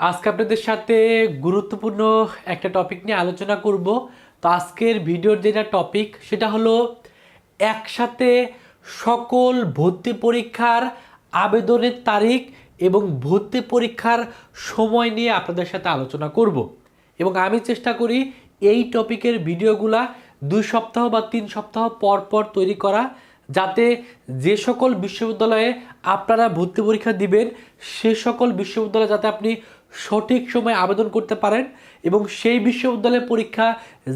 আজকে আপনাদের সাথে গুরুত্বপূর্ণ একটা টপিক নিয়ে আলোচনা করব। তো আজকের ভিডিওর যেটা টপিক সেটা হলো একসাথে সকল ভর্তি পরীক্ষার আবেদনের তারিখ এবং ভর্তি পরীক্ষার সময় নিয়ে আপনাদের সাথে আলোচনা করব। এবং আমি চেষ্টা করি এই টপিকের ভিডিওগুলা দুই সপ্তাহ বা তিন সপ্তাহ পর পর তৈরি করা, যাতে যে সকল বিশ্ববিদ্যালয়ে আপনারা ভর্তি পরীক্ষা দিবেন, সে সকল বিশ্ববিদ্যালয়ে যাতে আপনি সঠিক সময়ে আবেদন করতে পারেন এবং সেই বিশ্ববিদ্যালয়ের পরীক্ষা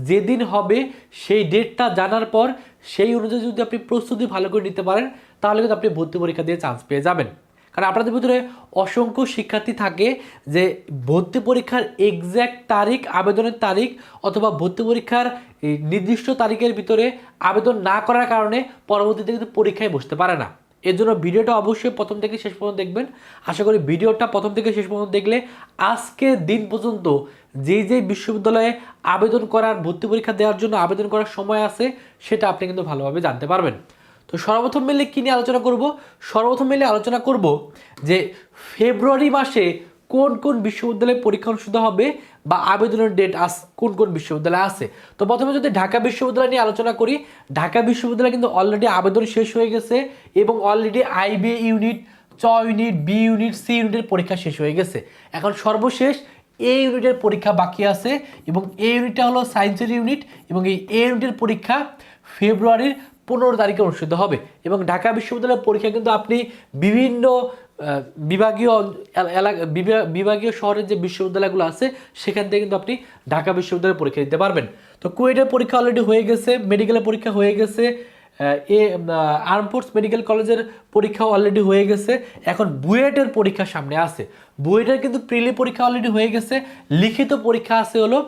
যেদিন হবে সেই ডেটটা জানার পর সেই অনুযায়ী যদি আপনি প্রস্তুতি ভালো করে নিতে পারেন, তাহলে কিন্তু আপনি ভর্তি পরীক্ষা দিয়ে চান্স পেয়ে যাবেন। কারণ আপনাদের ভিতরে অসংখ্য শিক্ষার্থী থাকে যে ভর্তি পরীক্ষার এক্স্যাক্ট তারিখ, আবেদনের তারিখ অথবা ভর্তি পরীক্ষার নির্দিষ্ট তারিখের ভিতরে আবেদন না করার কারণে পরবর্তীতে কিন্তু পরীক্ষায় বসতে পারে না। এর জন্য ভিডিওটা অবশ্যই প্রথম থেকে শেষ পর্যন্ত দেখবেন। আশা করি ভিডিওটা প্রথম থেকে শেষ পর্যন্ত দেখলে আজকের দিন পর্যন্ত যে যে বিশ্ববিদ্যালয়ে আবেদন করার, ভর্তি পরীক্ষা দেওয়ার জন্য আবেদন করার সময় আছে, সেটা আপনি কিন্তু ভালোভাবে জানতে পারবেন। তো সর্বপ্রথম মিলে কী নিয়ে আলোচনা করব? সর্বপ্রথম মিলে আলোচনা করব যে ফেব্রুয়ারি মাসে কোন কোন বিশ্ববিদ্যালয়ে পরীক্ষা অনুষ্ঠিত হবে বা আবেদনের ডেট আস কোন কোন বিশ্ববিদ্যালয়ে আছে? তো প্রথমে যদি ঢাকা বিশ্ববিদ্যালয় নিয়ে আলোচনা করি, ঢাকা বিশ্ববিদ্যালয় কিন্তু অলরেডি আবেদন শেষ হয়ে গেছে এবং অলরেডি আইবি ইউনিট চ ইউনিট বি ইউনিট সি ইউনিটের পরীক্ষা শেষ হয়ে গেছে। এখন সর্বশেষ এ ইউনিটের পরীক্ষা বাকি আছে এবং এ ইউনিটটা হলো সায়েন্সের ইউনিট এবং এই এ ইউনিটের পরীক্ষা ফেব্রুয়ারির পনেরো তারিখে অনুষ্ঠিত হবে এবং ঢাকা বিশ্ববিদ্যালয়ের পরীক্ষা কিন্তু আপনি বিভিন্ন বিভাগীয় এলাকা বিভাগীয় শহরের যে বিশ্ববিদ্যালয়গুলো আছে, সেখান থেকে কিন্তু আপনি ঢাকা বিশ্ববিদ্যালয়ের পরীক্ষা দিতে পারবেন। তো কুয়েটের পরীক্ষা অলরেডি হয়ে গেছে মেডিকেলের পরীক্ষা হয়ে গেছে এ আর্ম ফোর্স মেডিকেল কলেজের পরীক্ষা অলরেডি হয়ে গেছে, এখন বুয়েটের পরীক্ষা সামনে আছে। বুয়েটের কিন্তু প্রিলি পরীক্ষা অলরেডি হয়ে গেছে, লিখিত পরীক্ষা আছে হলো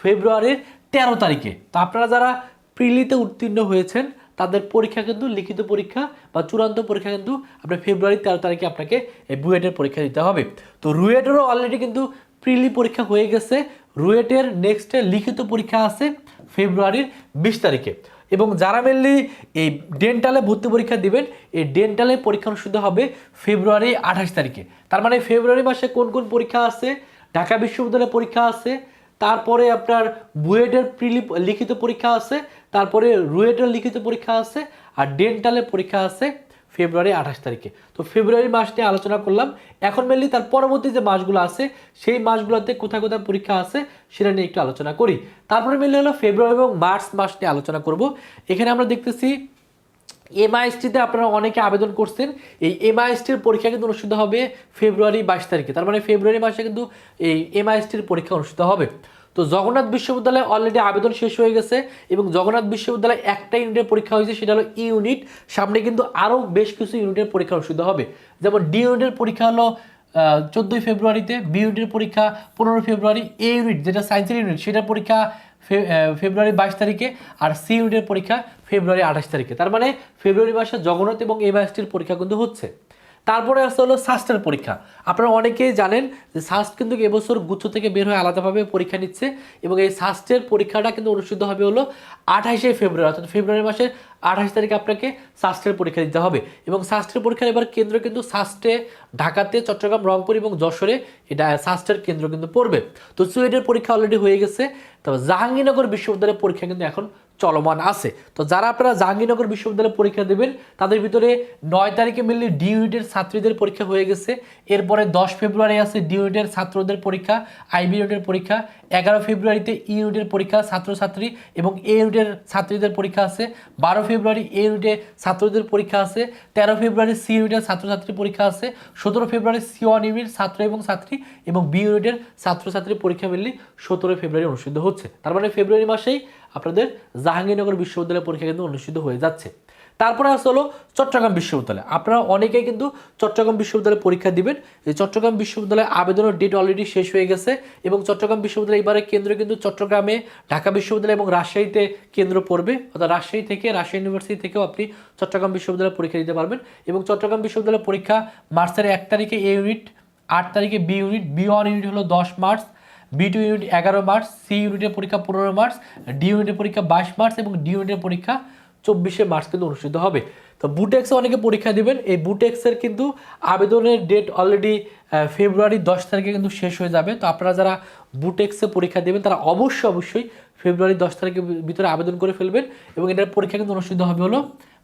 ফেব্রুয়ারির তেরো তারিখে। তো আপনারা যারা প্রিলিতে উত্তীর্ণ হয়েছেন তাদের পরীক্ষা কিন্তু লিখিত পরীক্ষা বা চূড়ান্ত পরীক্ষা কিন্তু আপনার ফেব্রুয়ারি তেরো তারিখে আপনাকে এই বুয়েটের পরীক্ষা দিতে হবে। তো রুয়েটেরও অলরেডি কিন্তু প্রিলি পরীক্ষা হয়ে গেছে। রুয়েটের নেক্সটে লিখিত পরীক্ষা আছে ফেব্রুয়ারির বিশ তারিখে। এবং যারা মেনলি এই ডেন্টালে ভর্তি পরীক্ষা দিবেন, এই ডেন্টালে পরীক্ষা অনুষ্ঠিত হবে ফেব্রুয়ারি আঠাশ তারিখে। তার মানে ফেব্রুয়ারি মাসে কোন কোন পরীক্ষা আছে? ঢাকা বিশ্ববিদ্যালয়ে পরীক্ষা আছে তারপরে আপনার বুয়েটের প্রিলি লিখিত পরীক্ষা আছে, তারপরে রুয়েটের লিখিত পরীক্ষা আছে, আর ডেন্টালের পরীক্ষা আছে ফেব্রুয়ারি আঠাশ তারিখে। তো ফেব্রুয়ারি মাস নিয়ে আলোচনা করলাম। এখন মেনলি তার পরবর্তী যে মাসগুলো আছে, সেই মাসগুলোতে কোথায় কোথায় পরীক্ষা আছে সেটা নিয়ে একটু আলোচনা করি। তারপরে মেনলি হলো ফেব্রুয়ারি এবং মার্চ মাস নিয়ে আলোচনা করব। এখানে আমরা দেখতেছি এমআইএসটিতে আপনারা অনেকে আবেদন করছেন। এই এমআইএসটির পরীক্ষা কিন্তু অনুষ্ঠিত হবে ফেব্রুয়ারি বাইশ তারিখে। তার মানে ফেব্রুয়ারি মাসে কিন্তু এই এমআইএসটির পরীক্ষা অনুষ্ঠিত হবে। তো জগন্নাথ বিশ্ববিদ্যালয়ে অলরেডি আবেদন শেষ হয়ে গেছে এবং জগন্নাথ বিশ্ববিদ্যালয়ে একটা ইউনিটের পরীক্ষা হয়েছে, সেটা হলো ই ইউনিট। সামনে কিন্তু আরও বেশ কিছু ইউনিটের পরীক্ষা অনুষ্ঠিত হবে। যেমন ডি ইউনিটের পরীক্ষা হলো চোদ্দোই ফেব্রুয়ারিতে, বি ইউনিটের পরীক্ষা পনেরোই ফেব্রুয়ারি, এ ইউনিট, যেটা সায়েন্সের ইউনিট, সেটার পরীক্ষা ফেব্রুয়ারি বাইশ তারিখে আর সি ইউনিটের পরীক্ষা ফেব্রুয়ারি আঠাশ তারিখে। তার মানে ফেব্রুয়ারি মাসে জগন্নাথ এবং এমআইএসটির পরীক্ষা কিন্তু হচ্ছে। তারপরে আসতে হলো সাস্টের পরীক্ষা। আপনারা অনেকেই জানেন যে সাস্ট কিন্তু এবছর গুচ্ছ থেকে বের হয়ে আলাদাভাবে পরীক্ষা নিচ্ছে এবং এই সাস্টের পরীক্ষাটা কিন্তু অনুষ্ঠিত হবে হলো আঠাশে ফেব্রুয়ারি, অর্থাৎ ফেব্রুয়ারি মাসের আঠাশ তারিখে আপনাকে সাস্টের পরীক্ষা দিতে হবে। এবং সাস্টের পরীক্ষার এবার কেন্দ্র কিন্তু সাস্টে ঢাকাতে, চট্টগ্রাম, রংপুর এবং যশোরে এটা সাস্টের কেন্দ্র কিন্তু পড়বে। তো সুয়েডের পরীক্ষা অলরেডি হয়ে গেছে। তবে জাহাঙ্গীরনগর বিশ্ববিদ্যালয়ের পরীক্ষা কিন্তু এখন চলমান আছে তো যারা আপনারা জাহাঙ্গীরনগর বিশ্ববিদ্যালয়ে পরীক্ষা দেবেন তাদের ভিতরে নয় তারিখে মিললে ডি ইউনিটের ছাত্রীদের পরীক্ষা হয়ে গেছে এরপরে দশ ফেব্রুয়ারি আছে ডি ইউনিটের ছাত্রদের পরীক্ষা আইবি ইউনিটের পরীক্ষা এগারো ফেব্রুয়ারিতে ই ইউনিটের পরীক্ষা ছাত্রছাত্রী এবং এ ইউনিটের ছাত্রীদের পরীক্ষা আছে বারো ফেব্রুয়ারি এ ইউনিটে ছাত্রদের পরীক্ষা আছে তেরো ফেব্রুয়ারি সি ইউনিটের ছাত্রছাত্রী পরীক্ষা আছে সতেরো ফেব্রুয়ারি সি ওয়ান ইউনিট ছাত্র এবং ছাত্রী এবং বি ইউনিটের ছাত্রছাত্রী পরীক্ষা মিললে সতেরো ফেব্রুয়ারি অনুষ্ঠিত হচ্ছে তার মানে ফেব্রুয়ারি মাসেই আপনাদের জাহাঙ্গীরনগর বিশ্ববিদ্যালয়ের পরীক্ষা কিন্তু অনুষ্ঠিত হয়ে যাচ্ছে। তারপরে আসলে হলো চট্টগ্রাম বিশ্ববিদ্যালয়। আপনারা অনেকেই কিন্তু চট্টগ্রাম বিশ্ববিদ্যালয়ে পরীক্ষা দিবেন। এই চট্টগ্রাম বিশ্ববিদ্যালয়ে আবেদনের ডেট অলরেডি শেষ হয়ে গেছে এবং চট্টগ্রাম বিশ্ববিদ্যালয় এবারে কেন্দ্র কিন্তু চট্টগ্রামে, ঢাকা বিশ্ববিদ্যালয় এবং রাজশাহীতে কেন্দ্র পড়বে। অর্থাৎ রাজশাহী থেকে, রাজশাহী ইউনিভার্সিটি থেকেও আপনি চট্টগ্রাম বিশ্ববিদ্যালয়ে পরীক্ষা দিতে পারবেন এবং চট্টগ্রাম বিশ্ববিদ্যালয়ের পরীক্ষা মার্চের এক তারিখে এ ইউনিট আট তারিখে B unit B one unit হলো দশ মার্চ। বি টু ইউনিট এগারো মার্চ সি ইউনিটের পরীক্ষা পনেরো মার্চ ডি ইউনিটের পরীক্ষা বাইশ মার্চ এবং ডি ইউনিটের পরীক্ষা চব্বিশে মার্চ কিন্তু অনুষ্ঠিত হবে। তো বুটেক্সে অনেকে পরীক্ষা দিবেন, এই বুটেক্সের কিন্তু আবেদনের ডেট অলরেডি ফেব্রুয়ারি দশ তারিখে কিন্তু শেষ হয়ে যাবে। তো আপনারা যারা বুটেক্সে পরীক্ষা দেবেন, তারা অবশ্যই অবশ্যই ফেব্রুয়ারি দশ তারিখের ভিতরে আবেদন করে ফেলবেন এবং এটার পরীক্ষা কিন্তু অনুষ্ঠিত হবে হলো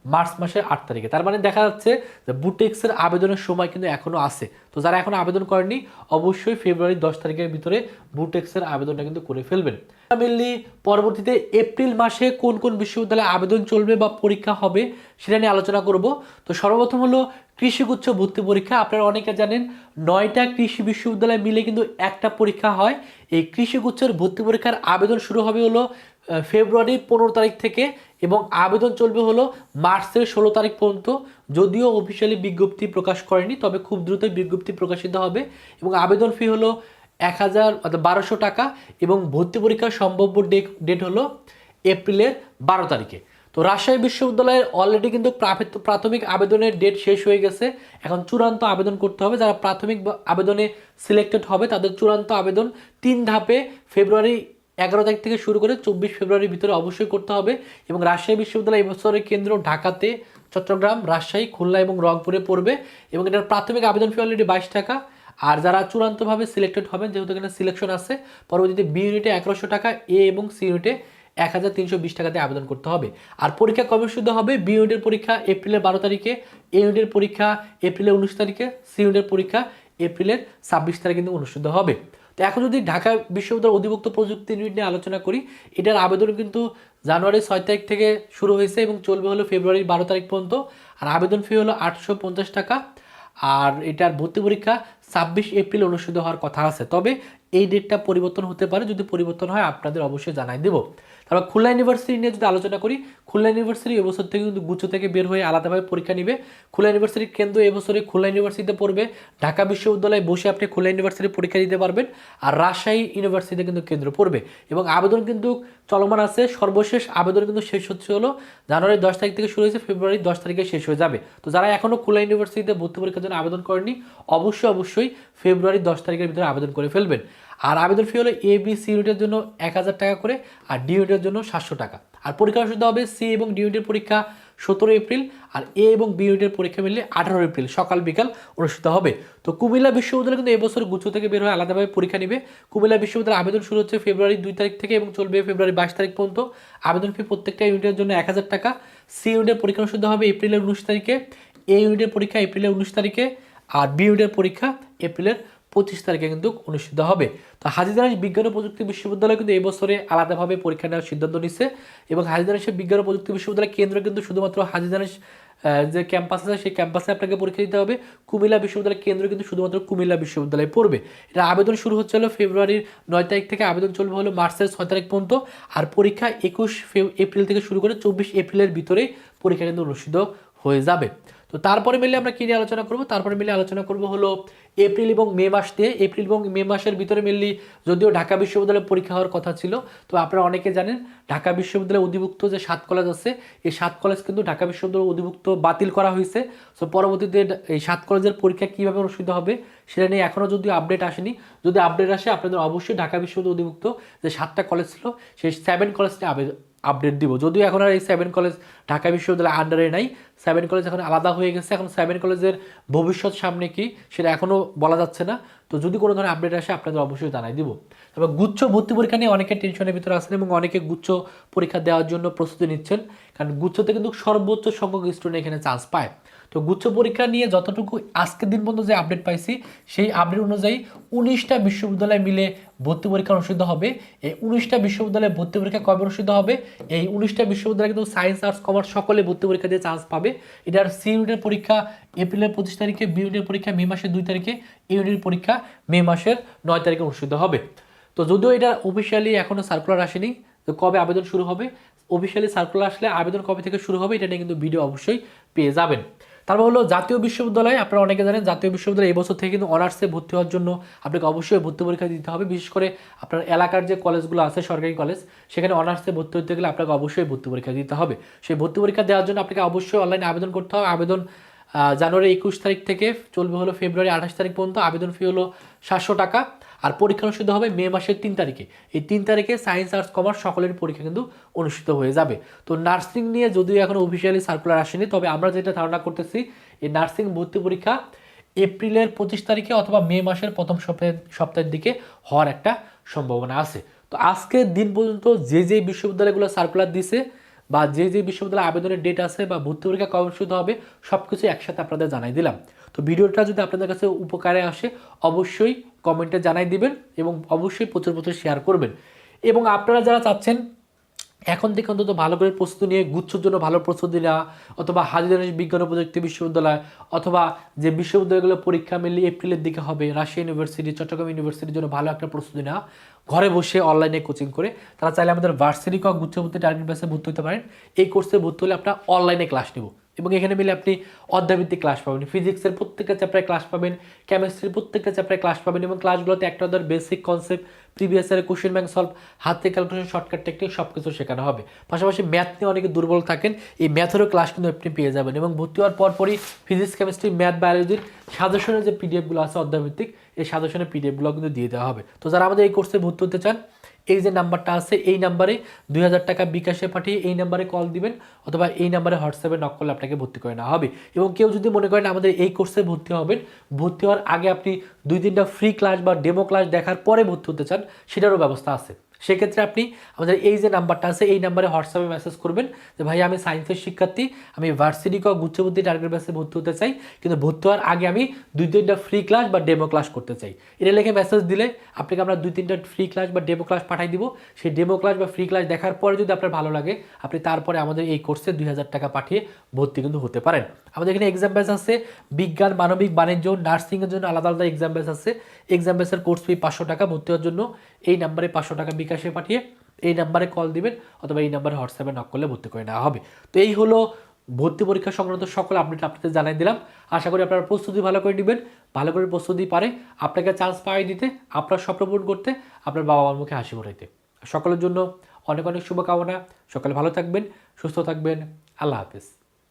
মার্চ মাসের আট তারিখে। তার মানে দেখা যাচ্ছে যে বুটেক্সের আবেদনের সময় কিন্তু এখনও আছে। তো যারা এখনও আবেদন করেনি অবশ্যই ফেব্রুয়ারি দশ তারিখের ভিতরে বুটেক্সের আবেদনটা কিন্তু করে ফেলবেন। মেনলি পরবর্তীতে এপ্রিল মাসে কোন কোন বিশ্ববিদ্যালয়ে আবেদন চলবে বা পরীক্ষা হবে সেটা নিয়ে আলোচনা করব। তো সর্বপ্রথম হলো কৃষিগুচ্ছ ভর্তি পরীক্ষা। আপনারা অনেকে জানেন, নয়টা কৃষি বিশ্ববিদ্যালয় মিলে কিন্তু একটা পরীক্ষা হয়। এই কৃষিগুচ্ছের ভর্তি পরীক্ষার আবেদন শুরু হবে হলো আহ, ফেব্রুয়ারির পনেরো তারিখ থেকে এবং আবেদন চলবে হলো মার্চের ষোলো তারিখ পর্যন্ত। যদিও অফিসিয়ালি বিজ্ঞপ্তি প্রকাশ করেনি তবে খুব দ্রুতই বিজ্ঞপ্তি প্রকাশিত হবে এবং আবেদন ফি হলো এক হাজার অর্থাৎ বারোশো টাকা এবং ভর্তি পরীক্ষার সম্ভাব্য ডেট ডেট হলো এপ্রিলের বারো তারিখে। তো রাজশাহী বিশ্ববিদ্যালয়ের অলরেডি কিন্তু প্রাথমিক আবেদনের ডেট শেষ হয়ে গেছে। এখন চূড়ান্ত আবেদন করতে হবে। যারা প্রাথমিক আবেদনে সিলেক্টেড হবে তাদের চূড়ান্ত আবেদন তিন ধাপে ফেব্রুয়ারি এগারো তারিখ থেকে শুরু করে চব্বিশ ফেব্রুয়ারির ভিতরে অবশ্যই করতে হবে এবং রাজশাহী বিশ্ববিদ্যালয় এবছরের কেন্দ্র ঢাকাতে চট্টগ্রাম, রাজশাহী, খুলনা এবং রংপুরে পড়বে এবং এটার প্রাথমিক আবেদন ফি অলরেডি বাইশ টাকা। আর যারা চূড়ান্তভাবে সিলেক্টেড হবেন, যেহেতু এখানে সিলেকশন আছে, পরবর্তীতে বি ইউনিটে এগারোশো টাকা এ এবং সি ইউনিটে এক হাজার তিনশো বিশ টাকাতে আবেদন করতে হবে। আর পরীক্ষা কবে শুরু হবে? বি ইউনিটের পরীক্ষা এপ্রিলের বারো তারিখে এ ইউনিটের পরীক্ষা এপ্রিলের উনিশ তারিখে সি ইউনিটের পরীক্ষা এপ্রিলের ছাব্বিশ তারিখে কিন্তু অনুষ্ঠিত হবে। তো এখন যদি ঢাকা বিশ্ববিদ্যালয়ের অধিভুক্ত প্রযুক্তি ইউনিট নিয়ে আলোচনা করি, এটার আবেদন কিন্তু জানুয়ারি ছয় তারিখ থেকে শুরু হয়েছে এবং চলবে হলো ফেব্রুয়ারির বারো তারিখ পর্যন্ত। আর আবেদন ফি হলো আটশো পঞ্চাশ টাকা। আর এটার ভর্তি পরীক্ষা ছাব্বিশ এপ্রিল অনুষ্ঠিত হওয়ার কথা আছে। তবে এই ডেটটা পরিবর্তন হতে পারে, যদি পরিবর্তন হয়, আপনাদের অবশ্যই জানাই দেবো। তারপর খুলনা ইউনিভার্সিটি নিয়ে যদি আলোচনা করি, খুলনা ইউনিভার্সিটি এবছর থেকে কিন্তু গুচ্ছ থেকে বের হয়ে আলাদাভাবে পরীক্ষা নিবে। খুলনা ইউনিভার্সিটির কেন্দ্র এবছরে খুলনা ইউনিভার্সিটিতে পড়বে। ঢাকা বিশ্ববিদ্যালয়ে বসে আপনি খুলনা ইউনিভার্সিটি পরীক্ষা দিতে পারবেন আর রাজশাহী ইউনিভার্সিটিতে কিন্তু কেন্দ্র পড়বে। এবং আবেদন কিন্তু চলমান আছে। সর্বশেষ আবেদন কিন্তু শেষ হচ্ছে হলো জানুয়ারি দশ তারিখ থেকে শুরু হয়েছে, ফেব্রুয়ারি দশ তারিখে শেষ হয়ে যাবে। তো যারা এখনও খুলনা ইউনিভার্সিটিতে ভর্তি পরীক্ষার জন্য আবেদন করেনি অবশ্যই অবশ্যই ফেব্রুয়ারি দশ তারিখের ভিতরে আবেদন করে ফেলবেন। আর আবেদন ফি হলো এ বি সি ইউনিটের জন্য এক হাজার টাকা করে, আর ডি ইউনিটের জন্য সাতশো টাকা। আর পরীক্ষা অনুষ্ঠিত হবে সি এবং ডি ইউনিটের পরীক্ষা সতেরো এপ্রিল, আর এ এবং বি ইউনিটের পরীক্ষা মিললে আঠারো এপ্রিল, সকাল, বিকাল অনুষ্ঠিত হবে। তো কুমিল্লা বিশ্ববিদ্যালয় কিন্তু এবছর গুচ্ছ থেকে বের হয়ে আলাদাভাবে পরীক্ষা নেবে। কুমিল্লা বিশ্ববিদ্যালয় আবেদন শুরু হচ্ছে ফেব্রুয়ারি দুই তারিখ থেকে এবং চলবে ফেব্রুয়ারি বাইশ তারিখ পর্যন্ত। আবেদন ফি প্রত্যেকটা ইউনিটের জন্য এক হাজার টাকা। সি ইউনিটের পরীক্ষা অনুষ্ঠিত হবে এপ্রিলের উনিশ তারিখে এ ইউনিটের পরীক্ষা এপ্রিলের উনিশ তারিখে, আর বি ইউনিটের পরীক্ষা এপ্রিলের পঁচিশ তারিখে কিন্তু অনুষ্ঠিত হবে। তো হাজিদারাস বিজ্ঞান ও প্রযুক্তি বিশ্ববিদ্যালয় কিন্তু এই বছরে আলাদাভাবে পরীক্ষা নেওয়ার সিদ্ধান্ত নিচ্ছে এবং হাজিদারাসের বিজ্ঞান ও প্রযুক্তি বিশ্ববিদ্যালয় কেন্দ্র কিন্তু শুধুমাত্র হাজিদারাস যে ক্যাম্পাস আছে সেই ক্যাম্পাসে আপনাকে পরীক্ষা দিতে হবে। কুমিল্লা বিশ্ববিদ্যালয় কেন্দ্র কিন্তু শুধুমাত্র কুমিল্লা বিশ্ববিদ্যালয়ে পড়বে। এটা আবেদন শুরু হচ্ছে হলো ফেব্রুয়ারির নয় তারিখ থেকে। আবেদন চলবে হলো মার্চের ছয় তারিখ পর্যন্ত। আর পরীক্ষা একুশ এপ্রিল থেকে শুরু করে চব্বিশ এপ্রিলের ভিতরেই পরীক্ষা কিন্তু অনুষ্ঠিত হয়ে যাবে। তো তারপরে মিলে আমরা কী নিয়ে আলোচনা করব? তারপরে মিলে আলোচনা করব হলো এপ্রিল এবং মে মাস দিয়ে। এপ্রিল এবং মে মাসের ভিতরে মেনলি যদিও ঢাকা বিশ্ববিদ্যালয়ে পরীক্ষা হওয়ার কথা ছিল, তো আপনারা অনেকে জানেন ঢাকা বিশ্ববিদ্যালয়ে অধিভুক্ত যে সাত কলেজ আছে, এই সাত কলেজ কিন্তু ঢাকা বিশ্ববিদ্যালয়ে অধিভুক্ত বাতিল করা হয়েছে। সো পরবর্তীতে এই সাত কলেজের পরীক্ষা কীভাবে অনুষ্ঠিত হবে সেটা নিয়ে এখনও যদি আপডেট আসেনি, যদি আপডেট আসে আপনাদের অবশ্যই ঢাকা বিশ্ববিদ্যালয় অধিভুক্ত যে সাতটা কলেজ ছিল, সেই সেভেন কলেজটি আবেদন আপডেট দিব। যদিও এখন আর এই সেভেন কলেজ ঢাকা বিশ্ববিদ্যালয়ের আন্ডারে নাই। সেভেন কলেজ এখন আলাদা হয়ে গেছে। এখন সেভেন কলেজের ভবিষ্যৎ সামনে কি সেটা এখনও বলা যাচ্ছে না। তো যদি কোনো ধরনের আপডেট আসে, আপনাদের অবশ্যই জানাই দিব। তবে গুচ্ছ ভর্তি পরীক্ষা নিয়ে অনেকে টেনশনের ভিতরে আছেন এবং অনেকে গুচ্ছ পরীক্ষা দেওয়ার জন্য প্রস্তুতি নিচ্ছেন। কারণ গুচ্ছতে কিন্তু সর্বোচ্চ সংখ্যক স্টুডেন্ট এখানে চান্স পায়। তো গুচ্ছ পরীক্ষা নিয়ে যতটুকু আজকের দিন পর্যন্ত যে আপডেট পাইছি, সেই আপডেট অনুযায়ী উনিশটা বিশ্ববিদ্যালয় মিলে ভর্তি পরীক্ষা অনুষ্ঠিত হবে। এই উনিশটা বিশ্ববিদ্যালয়ে ভর্তি পরীক্ষা কবে অনুষ্ঠিত হবে? এই উনিশটা বিশ্ববিদ্যালয় কিন্তু সায়েন্স আর্টস কমার্স সকলে ভর্তি পরীক্ষা দিয়ে চান্স পাবে। এটার সি ইউনিটের পরীক্ষা এপ্রিলের পঁচিশ তারিখে বি ইউনিটের পরীক্ষা মে মাসের দুই তারিখে এ ইউনিটের পরীক্ষা মে মাসের নয় তারিখে অনুষ্ঠিত হবে। তো যদিও এটা অফিসিয়ালি এখনও সার্কুলার আসেনি, তো কবে আবেদন শুরু হবে? অফিসিয়ালি সার্কুলার আসলে আবেদন কবে থেকে শুরু হবে, এটা নিয়ে কিন্তু ভিডিও অবশ্যই পেয়ে যাবেন। তারপর হলো জাতীয় বিশ্ববিদ্যালয়, আপনারা অনেকে জানেন, জাতীয় বিশ্ববিদ্যালয় এই বছর থেকে কিন্তু অনার্সে ভর্তি হওয়ার জন্য আপনাকে অবশ্যই ভর্তি পরীক্ষা দিতে হবে। বিশেষ করে আপনার এলাকার যে কলেজগুলো আছে, সরকারি কলেজ, সেখানে অনার্সে ভর্তি হতে গেলে আপনাকে অবশ্যই ভর্তি পরীক্ষা দিতে হবে। সেই ভর্তি পরীক্ষা দেওয়ার জন্য আপনাকে অবশ্যই অনলাইনে আবেদন করতে হবে। আবেদন জানুয়ারি একুশ তারিখ থেকে চলবে হলো ফেব্রুয়ারি আঠাশ তারিখ পর্যন্ত। আবেদন ফি হলো সাতশো টাকা। আর পরীক্ষা অনুষ্ঠিত হবে মে মাসের তিন তারিখে। এই তিন তারিখে সায়েন্স, আর্টস, কমার্স সকলের পরীক্ষা কিন্তু অনুষ্ঠিত হয়ে যাবে। তো নার্সিং নিয়ে যদিও এখন অফিসিয়ালি সার্কুলার আসেনি, তবে আমরা যেটা ধারণা করতেছি, এই নার্সিং ভর্তি পরীক্ষা এপ্রিলের পঁচিশ তারিখে অথবা মে মাসের প্রথম সপ্তাহে সপ্তাহের দিকে হওয়ার একটা সম্ভাবনা আছে। তো আজকের দিন পর্যন্ত যে যে বিশ্ববিদ্যালয়গুলো সার্কুলার দিছে বা যে যে বিশ্ববিদ্যালয়ে আবেদনের ডেট আছে বা ভর্তি পরীক্ষা কবে শুরু হবে সব কিছু একসাথে আপনাদের জানাই দিলাম। তো ভিডিওটা যদি আপনাদের কাছে উপকারে আসে, অবশ্যই কমেন্টে জানাই দিবেন এবং অবশ্যই প্রচুর প্রচুর শেয়ার করবেন। এবং আপনারা যারা চাচ্ছেন, এখন থেকে অন্তত ভালো করে প্রস্তুতি নিয়ে, গুচ্ছর জন্য ভালো প্রস্তুতি নেওয়া, অথবা হাজির বিজ্ঞান ও প্রযুক্তি বিশ্ববিদ্যালয়, অথবা যে বিশ্ববিদ্যালয়গুলো পরীক্ষা মিললে এপ্রিলের দিকে হবে, রাশিয়া ইউনিভার্সিটি চট্টগ্রাম ইউনিভার্সিটির জন্য ভালো একটা প্রস্তুতি নেওয়া, ঘরে বসে অনলাইনে কোচিং করে, তারা চাইলে আমাদের ভার্সিটি ক গুচ্ছভর্তি টার্গেট বেসে ভর্তি হতে পারেন। এই কোর্সে ভর্তি হলে আপনার অনলাইনে ক্লাস নেব। এবং এখানে মিলে আপনি অধ্যায়ভিত্তিক ক্লাস পাবেন। ফিজিক্সের প্রত্যেকটা চ্যাপ্টারে ক্লাস পাবেন কেমিস্ট্রির প্রত্যেকটা চ্যাপ্টারে ক্লাস পাবেন এবং ক্লাসগুলোতে একটা ওদের বেসিক কনসেপ্ট প্রিভিয়াস ইয়ারের কোশ্চেন ব্যাংক সলভ হাতে ক্যালকুলেশন শর্টকাট টেকনিক সব কিছু শেখানো হবে। পাশাপাশি ম্যাথ নিয়ে অনেকে দুর্বল থাকেন, এই ম্যাথেরও ক্লাস কিন্তু আপনি পেয়ে যাবেন এবং ভর্তি হওয়ার পরপরই ফিজিক্স কেমিস্ট্রি ম্যাথ বায়োলজির সাজেশনের যে পিডিএফগুলো আছে অধ্যায়ভিত্তিক এই সাজেশনের পিডিএফগুলো কিন্তু দিয়ে দেওয়া হবে। তো যারা আমাদের এই কোর্সে ভর্তি হতে চান, এই যে নাম্বারটা আছে, এই নাম্বারে দুই হাজার টাকা বিকাশে পাঠিয়ে এই নাম্বারে কল দিবেন, অথবা এই নাম্বারে হোয়াটসঅ্যাপে নক করলে আপনাকে ভর্তি করে নেওয়া হবে। এবং কেউ যদি মনে করেন আমাদের এই কোর্সে ভর্তি হবেন, ভর্তি হওয়ার আগে আপনি দুই তিনটা ফ্রি ক্লাস বা ডেমো ক্লাস দেখার পরে ভর্তি হতে চান, সেটারও ব্যবস্থা আছে। সেক্ষেত্রে আপনি আমাদের এই যে নাম্বারটা আছে, এই নাম্বারে হোয়াটসঅ্যাপে মেসেজ করবেন যে, ভাই, আমি সায়েন্সের শিক্ষার্থী, আমি ভার্সিটি ক গুচ্ছবুদ্ধি টার্গেট বেসে ভর্তি হতে চাই, কিন্তু ভর্তি হওয়ার আগে আমি দুই তিনটা ফ্রি ক্লাস বা ডেমো ক্লাস করতে চাই। এটা লিখে মেসেজ দিলে আপনাকে আমরা দুই তিনটা ফ্রি ক্লাস বা ডেমো ক্লাস পাঠাই দিব। সেই ডেমো ক্লাস বা ফ্রি ক্লাস দেখার পরে যদি আপনার ভালো লাগে, আপনি তারপরে আমাদের এই কোর্সে দুই হাজার টাকা পাঠিয়ে ভর্তি কিন্তু হতে পারেন। আমাদের এখানে এক্সাম বেস আছে, বিজ্ঞান, মানবিক, বাণিজ্য নার্সিংয়ের জন্য আলাদা আলাদা এক্সাম বেস আছে। এক্সাম বেসের কোর্স ফি পাঁচশো টাকা ভর্তি হওয়ার জন্য। এই নাম্বারে পাঁচশো টাকা বিকাশে পাঠিয়ে এই নাম্বারে কল দিবেন অথবা এই নাম্বারে হোয়াটসঅ্যাপে নক করলে ভর্তি করে নেওয়া হবে। তো এই হলো ভর্তি পরীক্ষা সংক্রান্ত সকল আপডেট আপনাদের জানাই দিলাম। আশা করি আপনারা প্রস্তুতি ভালো করে নেবেন, ভালো করে প্রস্তুতি পারে। আপনাকে চান্স পাই দিতে, আপনার স্বপ্ন পূরণ করতে, আপনার বাবা মার মুখে হাসি ফোটাইতে। সকলের জন্য অনেক অনেক শুভকামনা। সকলে ভালো থাকবেন, সুস্থ থাকবেন। আল্লাহ হাফিজ।